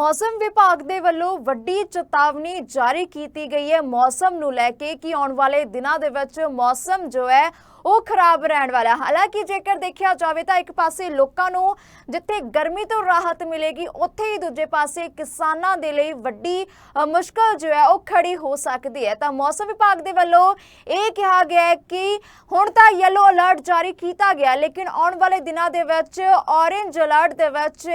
ਮੌਸਮ ਵਿਭਾਗ ਦੇ ਵੱਲੋਂ ਵੱਡੀ ਚੇਤਾਵਨੀ ਜਾਰੀ ਕੀਤੀ ਗਈ ਹੈ। ਮੌਸਮ ਨੂੰ ਲੈ ਕੇ ਕਿ ਆਉਣ ਵਾਲੇ ਦਿਨਾਂ ਦੇ ਵਿੱਚ ਮੌਸਮ ਜੋ ਹੈ ਉਹ ਖਰਾਬ ਰਹਿਣ ਵਾਲਾ ਹਾਲਾਂਕਿ ਜੇਕਰ ਦੇਖਿਆ ਜਾਵੇ ਤਾਂ ਇੱਕ ਪਾਸੇ ਲੋਕਾਂ ਨੂੰ ਜਿੱਥੇ ਗਰਮੀ ਤੋਂ ਰਾਹਤ ਮਿਲੇਗੀ ਉੱਥੇ ਹੀ ਦੂਜੇ ਪਾਸੇ ਕਿਸਾਨਾਂ ਦੇ ਲਈ ਵੱਡੀ ਅ, ਮੁਸ਼ਕਲ ਜੋ ਹੈ ਉਹ ਖੜੀ ਹੋ ਸਕਦੀ ਹੈ। ਤਾਂ ਮੌਸਮ ਵਿਭਾਗ ਦੇ ਵੱਲੋਂ ਇਹ ਕਿਹਾ ਗਿਆ ਹੈ ਕਿ ਹੁਣ ਤਾਂ ਯੈਲੋ ਅਲਰਟ ਜਾਰੀ ਕੀਤਾ ਗਿਆ, ਲੇਕਿਨ ਆਉਣ ਵਾਲੇ ਦਿਨਾਂ ਦੇ ਵਿੱਚ ਔਰੇਂਜ ਅਲਰਟ ਦੇ ਵਿੱਚ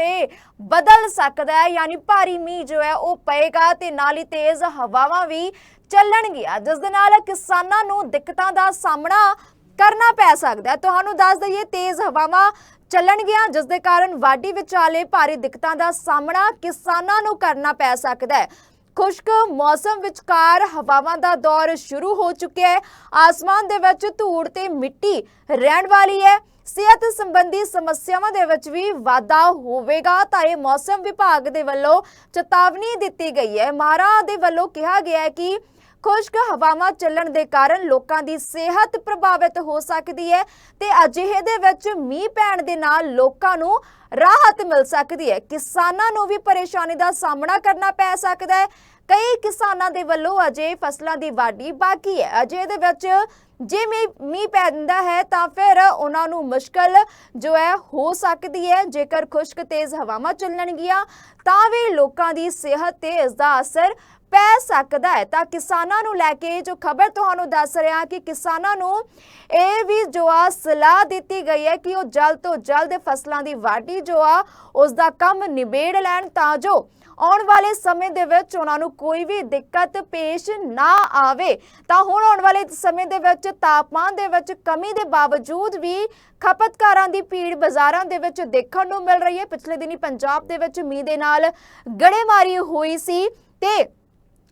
ਬਦਲ ਸਕਦਾ ਹੈ, ਯਾਨੀ ਭਾਰੀ ਮੀਂਹ ਜੋ ਹੈ ਉਹ ਪਏਗਾ ਤੇ ਨਾਲ ਹੀ ਤੇਜ਼ ਹਵਾਵਾਂ ਵੀ ਚੱਲਣਗੀਆਂ। ਜਿਸ ਦੇ ਨਾਲ ਕਿਸਾਨਾਂ ਨੂੰ ਦਿੱਕਤਾਂ ਦਾ ਸਾਹਮਣਾ ਕਰਨਾ ਪੈ ਸਕਦਾ ਹੈ। ਤੁਹਾਨੂੰ ਦੱਸ ਦਈਏ, ਤੇਜ਼ ਹਵਾਵਾਂ ਚੱਲਣਗੀਆਂ, ਜਿਸ ਦੇ ਕਾਰਨ ਵਾਢੀ ਵਿਚਾਲੇ ਭਾਰੀ ਦਿੱਕਤਾਂ ਦਾ ਸਾਹਮਣਾ ਕਿਸਾਨਾਂ ਨੂੰ ਕਰਨਾ ਪੈ ਸਕਦਾ ਹੈ। ਖੁਸ਼ਕ ਮੌਸਮ ਵਿਚਕਾਰ ਹਵਾਵਾਂ ਦਾ ਦੌਰ ਸ਼ੁਰੂ ਹੋ ਚੁੱਕਿਆ ਹੈ। ਆਸਮਾਨ ਦੇ ਵਿੱਚ ਧੂੜ ਤੇ ਮਿੱਟੀ ਰਹਿਣ ਵਾਲੀ ਹੈ। ਸਿਹਤ ਸੰਬੰਧੀ ਸਮੱਸਿਆਵਾਂ ਦੇ ਵਿੱਚ ਵੀ ਵਾਧਾ ਹੋਵੇਗਾ ਤਾਂ ਇਹ ਮੌਸਮ ਵਿਭਾਗ ਦੇ ਵੱਲੋਂ ਚੇਤਾਵਨੀ ਦਿੱਤੀ ਗਈ ਹੈ। ਮਾਰਾ ਦੇ ਵੱਲੋਂ ਕਿਹਾ ਗਿਆ ਹੈ ਕਿ ਖੁਸ਼ਕ ਹਵਾਵਾਂ ਚੱਲਣ ਦੇ ਕਾਰਨ ਲੋਕਾਂ ਦੀ ਸਿਹਤ ਪ੍ਰਭਾਵਿਤ ਹੋ ਸਕਦੀ ਹੈ ਤੇ ਅਜਿਹੇ ਦੇ ਵਿੱਚ ਮੀਂਹ ਪੈਣ ਦੇ ਨਾਲ ਲੋਕਾਂ ਨੂੰ ਰਾਹਤ ਮਿਲ ਸਕਦੀ ਹੈ। ਕਿਸਾਨਾਂ ਨੂੰ ਵੀ ਪਰੇਸ਼ਾਨੀ ਦਾ ਸਾਹਮਣਾ ਕਰਨਾ ਪੈ ਸਕਦਾ ਹੈ। ਕਈ ਕਿਸਾਨਾਂ ਦੇ ਵੱਲੋਂ ਅਜੇ ਫਸਲਾਂ ਦੀ ਵਾਢੀ ਬਾਕੀ ਹੈ। ਅਜੇ ਦੇ ਵਿੱਚ ਜੇ ਮੀਂਹ ਮੀਂਹ ਪੈਂਦਾ ਹੈ ਤਾਂ ਫਿਰ ਉਹਨਾਂ ਨੂੰ ਮੁਸ਼ਕਲ ਜੋ ਹੈ ਹੋ ਸਕਦੀ ਹੈ। ਜੇਕਰ ਖੁਸ਼ਕ ਤੇਜ਼ ਹਵਾਵਾਂ ਚੱਲਣਗੀਆਂ ਤਾਂ ਵੀ ਲੋਕਾਂ ਦੀ ਸਿਹਤ ਤੇ ਇਸ ਦਾ ਅਸਰ ਪੈ ਸਕਦਾ ਹੈ। ਤਾਂ ਕਿਸਾਨਾਂ ਨੂੰ ਲੈ ਕੇ ਜੋ ਖਬਰ ਤੁਹਾਨੂੰ ਦੱਸ ਰਿਹਾ ਕਿ ਕਿਸਾਨਾਂ ਨੂੰ ਇਹ ਵੀ ਜੋ ਆ ਸਲਾਹ ਦਿੱਤੀ ਗਈ ਹੈ ਕਿ ਉਹ ਜਲਦ ਤੋਂ ਜਲਦ ਫਸਲਾਂ ਦੀ ਵਾਢੀ ਜੋ ਆ, ਉਸ ਦਾ ਕੰਮ ਨਿਬੇੜ ਲੈਣ ਤਾਂ ਜੋ ਆਉਣ ਵਾਲੇ ਸਮੇਂ ਦੇ ਵਿੱਚ ਉਹਨਾਂ ਨੂੰ ਕੋਈ ਵੀ ਦਿੱਕਤ ਪੇਸ਼ ਨਾ ਆਵੇ। ਤਾਂ ਹੁਣ ਆਉਣ ਵਾਲੇ ਸਮੇਂ ਦੇ ਵਿੱਚ ਤਾਪਮਾਨ ਦੇ ਵਿੱਚ ਕਮੀ ਦੇ ਬਾਵਜੂਦ ਵੀ ਖਪਤਕਾਰਾਂ ਦੀ ਭੀੜ ਬਾਜ਼ਾਰਾਂ ਦੇ ਵਿੱਚ ਦੇਖਣ ਨੂੰ ਮਿਲ ਰਹੀ ਹੈ। ਪਿਛਲੇ ਦਿਨੀ ਪੰਜਾਬ ਦੇ ਵਿੱਚ ਮੀਂਹ ਦੇ ਨਾਲ ਗੜੇਮਾਰੀ ਹੋਈ ਸੀ ਤੇ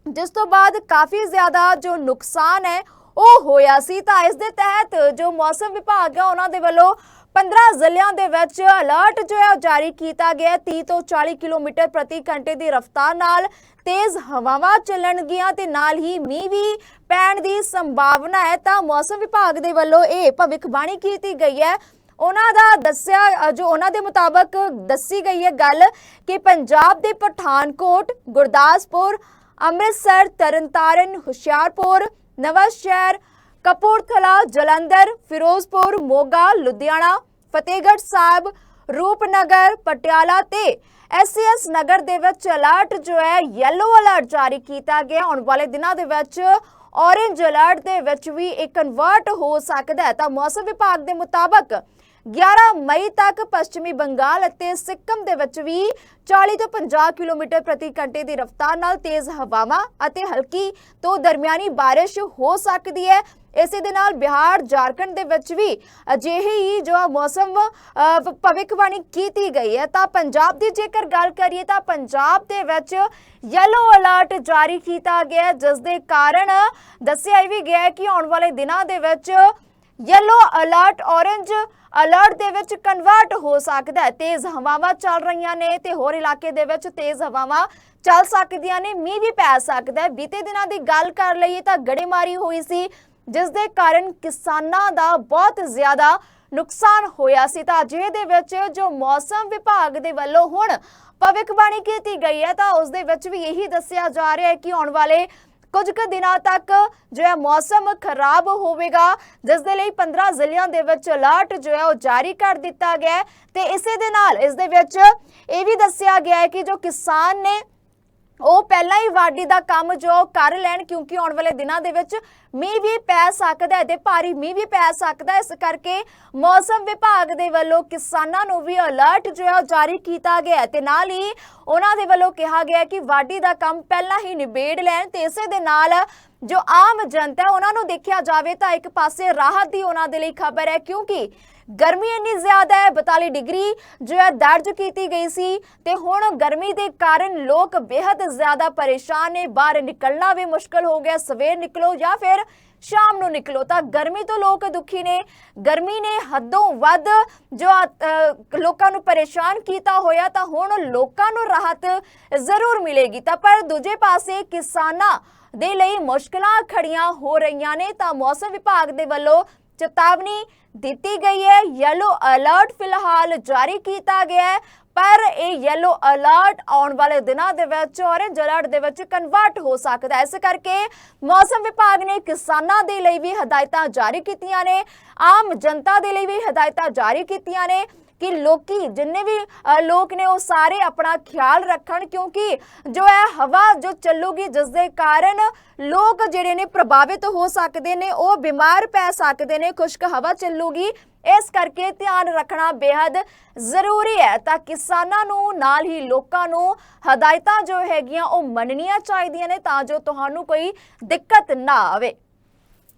ਜਿਸ ਤੋਂ ਬਾਅਦ ਕਾਫੀ ਜ਼ਿਆਦਾ ਜੋ ਨੁਕਸਾਨ ਹੈ ਉਹ ਹੋਇਆ ਸੀ ਤਾਂ ਇਸ ਦੇ ਤਹਿਤ ਜੋ ਮੌਸਮ ਵਿਭਾਗ ਹੈ ਉਹਨਾਂ ਦੇ ਵੱਲੋਂ 15 ਜ਼ਿਲ੍ਹਿਆਂ ਦੇ ਵਿੱਚ ਅਲਰਟ ਜੋ ਹੈ ਉਹ ਜਾਰੀ ਕੀਤਾ ਗਿਆ ਹੈ। 30 ਤੋਂ 40 ਕਿਲੋਮੀਟਰ ਪ੍ਰਤੀ ਘੰਟੇ ਦੀ ਰਫ਼ਤਾਰ ਨਾਲ ਤੇਜ਼ ਹਵਾਵਾਂ ਚੱਲਣਗੀਆਂ ਤੇ ਨਾਲ ਹੀ ਮੀਂਹ ਵੀ ਪੈਣ ਦੀ ਸੰਭਾਵਨਾ ਹੈ ਤਾਂ ਮੌਸਮ ਵਿਭਾਗ ਦੇ ਵੱਲੋਂ ਇਹ ਭਵਿੱਖਬਾਣੀ ਕੀਤੀ ਗਈ ਹੈ ਉਹਨਾਂ ਦਾ ਦੱਸਿਆ, ਜੋ ਉਹਨਾਂ ਦੇ ਮੁਤਾਬਕ ਦੱਸੀ ਗਈ ਹੈ ਗੱਲ ਕਿ ਪੰਜਾਬ ਦੇ ਪਠਾਨਕੋਟ, ਗੁਰਦਾਸਪੁਰ, ਅੰਮ੍ਰਿਤਸਰ, ਤਰਨਤਾਰਨ, ਹੁਸ਼ਿਆਰਪੁਰ ਨਵਾਂ ਸ਼ਹਿਰ ਕਪੂਰਥਲਾ ਜਲੰਧਰ ਫਿਰੋਜ਼ਪੁਰ ਮੋਗਾ ਲੁਧਿਆਣਾ ਫਤਿਹਗੜ੍ਹ ਸਾਹਿਬ ਰੂਪਨਗਰ ਪਟਿਆਲਾ ਤੇ ਐਸਐਸ ਨਗਰ ਦੇ ਵਿੱਚ ਅਲਰਟ ਜੋ ਹੈ ਯੈਲੋ ਅਲਰਟ ਜਾਰੀ ਕੀਤਾ ਗਿਆ ਆਉਣ ਵਾਲੇ ਦਿਨਾਂ ਦੇ ਵਿੱਚ ਔਰੇਂਜ ਅਲਰਟ ਦੇ ਵਿੱਚ ਵੀ ਇਹ ਕਨਵਰਟ ਹੋ ਸਕਦਾ ਹੈ ਤਾਂ ਮੌਸਮ ਵਿਭਾਗ ਦੇ ਮੁਤਾਬਕ 11 ਮਈ ਤੱਕ ਪੱਛਮੀ ਬੰਗਾਲ ਅਤੇ ਸਿੱਕਮ ਦੇ ਵਿੱਚ ਵੀ 40 ਤੋਂ 50 ਕਿਲੋਮੀਟਰ ਪ੍ਰਤੀ ਘੰਟੇ ਦੀ ਰਫ਼ਤਾਰ ਨਾਲ ਤੇਜ਼ ਹਵਾਵਾਂ ਅਤੇ ਹਲਕੀ ਤੋਂ ਦਰਮਿਆਨੀ ਬਾਰਿਸ਼ ਹੋ ਸਕਦੀ ਹੈ। ਇਸੇ ਦੇ ਨਾਲ ਬਿਹਾਰ, ਝਾਰਖੰਡ ਦੇ ਵਿੱਚ ਵੀ ਅਜਿਹੇ ਹੀ ਜੋ ਮੌਸਮ ਭਵਿੱਖਬਾਣੀ ਕੀਤੀ ਗਈ ਹੈ। ਤਾਂ ਪੰਜਾਬ ਦੀ ਜੇਕਰ ਗੱਲ ਕਰੀਏ ਤਾਂ ਪੰਜਾਬ ਦੇ ਵਿੱਚ ਯੈਲੋ ਅਲਰਟ ਜਾਰੀ ਕੀਤਾ ਗਿਆ ਜਿਸ ਦੇ ਕਾਰਨ ਦੱਸਿਆ ਵੀ ਗਿਆ ਕਿ ਆਉਣ ਵਾਲੇ ਦਿਨਾਂ ਦੇ ਵਿੱਚ ਯੈਲੋ ਅਲਰਟ ਔਰੇਂਜ ਅਲਰਟ ਦੇ ਵਿੱਚ ਕਨਵਰਟ ਹੋ ਸਕਦਾ ਹੈ। ਤੇਜ਼ ਹਵਾਵਾਂ ਚੱਲ ਰਹੀਆਂ ਨੇ ਤੇ ਹੋਰ ਇਲਾਕੇ ਦੇ ਵਿੱਚ ਤੇਜ਼ ਹਵਾਵਾਂ ਚੱਲ ਸਕਦੀਆਂ ਨੇ, ਮੀਂਹ ਵੀ ਪੈ ਸਕਦਾ ਹੈ। ਬੀਤੇ ਦਿਨਾਂ ਦੀ ਗੱਲ ਕਰ ਲਈਏ ਤਾਂ ਗੜੇਮਾਰੀ ਹੋਈ ਸੀ, ਜਿਸ ਦੇ ਕਾਰਨ ਕਿਸਾਨਾਂ ਦਾ ਬਹੁਤ ਜ਼ਿਆਦਾ ਨੁਕਸਾਨ ਹੋਇਆ ਸੀ। ਤਾਂ ਅਜਿਹੇ ਦੇ ਵਿੱਚ ਜੋ ਮੌਸਮ ਵਿਭਾਗ ਦੇ ਵੱਲੋਂ ਹੁਣ ਭਵਿੱਖਬਾਣੀ ਕੀਤੀ ਗਈ ਹੈ, ਤਾਂ ਉਸ ਦੇ ਵਿੱਚ ਵੀ ਇਹੀ ਦੱਸਿਆ ਜਾ ਰਿਹਾ ਹੈ ਕਿ ਆਉਣ ਵਾਲੇ ਕੁਝ ਕੁ ਦਿਨਾਂ ਤੱਕ ਜੋ ਹੈ ਮੌਸਮ ਖਰਾਬ ਹੋਵੇਗਾ, ਜਿਸ ਦੇ ਲਈ 15 ਜ਼ਿਲ੍ਹਿਆਂ ਦੇ ਵਿੱਚ ਅਲਰਟ ਜੋ ਹੈ ਉਹ ਜਾਰੀ ਕਰ ਦਿੱਤਾ ਗਿਆ ਹੈ ਤੇ ਇਸੇ ਦੇ ਨਾਲ ਇਸ ਦੇ ਵਿੱਚ ਇਹ ਵੀ ਦੱਸਿਆ ਗਿਆ ਹੈ ਕਿ ਜੋ ਕਿਸਾਨ ਨੇ ਉਹ ਪਹਿਲਾਂ ਹੀ ਵਾਢੀ ਦਾ ਕੰਮ ਜੋ ਕਰ ਲੈਣ, ਕਿਉਂਕਿ ਆਉਣ ਵਾਲੇ ਦਿਨਾਂ ਦੇ ਵਿੱਚ ਮੀਂਹ ਵੀ ਪੈ ਸਕਦਾ ਹੈ ਤੇ ਭਾਰੀ ਮੀਂਹ ਵੀ ਪੈ ਸਕਦਾ ਇਸ ਕਰਕੇ ਮੌਸਮ ਵਿਭਾਗ ਦੇ ਵੱਲੋਂ ਕਿਸਾਨਾਂ ਨੂੰ ਵੀ ਅਲਰਟ ਜੋ ਹੈ ਜਾਰੀ ਕੀਤਾ ਗਿਆ ਤੇ ਨਾਲ ਹੀ ਉਹਨਾਂ ਦੇ ਵੱਲੋਂ ਕਿਹਾ ਗਿਆ ਕਿ ਵਾਢੀ ਦਾ ਕੰਮ ਪਹਿਲਾਂ ਹੀ ਨਿਬੇੜ ਲੈਣ ਤੇ ਇਸੇ ਦੇ ਨਾਲ ਜੋ ਆਮ ਜਨਤਾ ਉਹਨਾਂ ਨੂੰ ਦੇਖਿਆ ਜਾਵੇ ਤਾਂ ਇੱਕ ਪਾਸੇ ਰਾਹਤ ਦੀ ਉਹਨਾਂ ਦੇ ਲਈ ਖਬਰ ਹੈ, ਕਿਉਂਕਿ ਗਰਮੀ ਇੰਨੀ ਜ਼ਿਆਦਾ ਹੈ 42 ਡਿਗਰੀ ਜੋ ਹੈ ਦਰਜ ਕੀਤੀ ਗਈ ਸੀ ਤੇ ਹੁਣ ਗਰਮੀ ਦੇ ਕਾਰਨ ਲੋਕ ਬੇहद ਜ਼ਿਆਦਾ ਪਰੇਸ਼ਾਨ ਨੇ। ਬਾਹਰ ਨਿਕਲਣਾ ਵੀ ਮੁਸ਼ਕਲ ਹੋ ਗਿਆ, ਸਵੇਰ ਨਿਕਲੋ ਜਾਂ ਫਿਰ ਸ਼ਾਮ ਨੂੰ ਨਿਕਲੋ, ਤਾਂ ਗਰਮੀ ਤੋਂ ਲੋਕ ਦੁਖੀ ਨੇ। ਗਰਮੀ ਨੇ ਹੱਦੋਂ ਵੱਧ ਜੋ ਲੋਕਾਂ ਨੂੰ ਪਰੇਸ਼ਾਨ ਕੀਤਾ ਹੋਇਆ, ਤਾਂ ਹੁਣ ਲੋਕਾਂ ਨੂੰ ਰਾਹਤ ਜ਼ਰੂਰ ਮਿਲੇਗੀ। ਤਾਂ ਪਰ ਦੂਜੇ ਪਾਸੇ ਕਿਸਾਨਾਂ ਦੇ ਲਈ ਮੁਸ਼ਕਲਾਂ ਖੜੀਆਂ ਹੋ ਰਹੀਆਂ ਨੇ, ਤਾਂ ਮੌਸਮ ਵਿਭਾਗ ਦੇ ਵੱਲੋਂ ਚੇਤਾਵਨੀ ਦਿੱਤੀ ਗਈ ਹੈ। ਯੈਲੋ ਅਲਰਟ ਫਿਲਹਾਲ ਜਾਰੀ ਕੀਤਾ ਗਿਆ ਹੈ। ਪਰ ਇਹ ਯੈਲੋ ਅਲਰਟ ਆਉਣ ਵਾਲੇ ਦਿਨਾਂ ਦੇ ਵਿੱਚ ਔਰੇਂਜ ਅਲਰਟ ਦੇ ਵਿੱਚ ਕਨਵਰਟ ਹੋ ਸਕਦਾ ਹੈ। ਇਸ ਕਰਕੇ ਮੌਸਮ ਵਿਭਾਗ ਨੇ ਕਿਸਾਨਾਂ ਦੇ ਲਈ ਵੀ ਹਦਾਇਤਾਂ ਜਾਰੀ ਕੀਤੀਆਂ ਨੇ। ਆਮ ਜਨਤਾ ਦੇ ਲਈ ਵੀ ਹਦਾਇਤਾਂ ਜਾਰੀ ਕੀਤੀਆਂ ਨੇ। ਕਿ ਲੋਕੀ, ਜਿੰਨੇ ਵੀ ਲੋਕ ਨੇ ਉਹ ਸਾਰੇ ਆਪਣਾ ਖਿਆਲ ਰੱਖਣ ਕਿਉਂਕਿ ਜੋ ਹੈ ਹਵਾ ਜੋ ਚੱਲੂਗੀ, ਜਿਸ ਦੇ ਕਾਰਨ ਲੋਕ ਜਿਹੜੇ ਨੇ ਪ੍ਰਭਾਵਿਤ ਹੋ ਸਕਦੇ ਨੇ, ਉਹ ਬਿਮਾਰ ਪੈ ਸਕਦੇ ਨੇ, ਖੁਸ਼ਕ ਹਵਾ ਚੱਲੂਗੀ। ਇਸ ਕਰਕੇ ਧਿਆਨ ਰੱਖਣਾ ਬੇहद ਜ਼ਰੂਰੀ ਹੈ ਤਾਂ ਕਿਸਾਨਾਂ ਨੂੰ, ਨਾਲ ਹੀ ਲੋਕਾਂ ਨੂੰ ਹਦਾਇਤਾਂ ਜੋ ਹੈਗੀਆਂ, ਉਹ ਮੰਨਣੀਆਂ ਚਾਹੀਦੀਆਂ ਨੇ ਤਾਂ ਜੋ ਤੁਹਾਨੂੰ ਕੋਈ ਦਿੱਕਤ ਨਾ ਆਵੇ।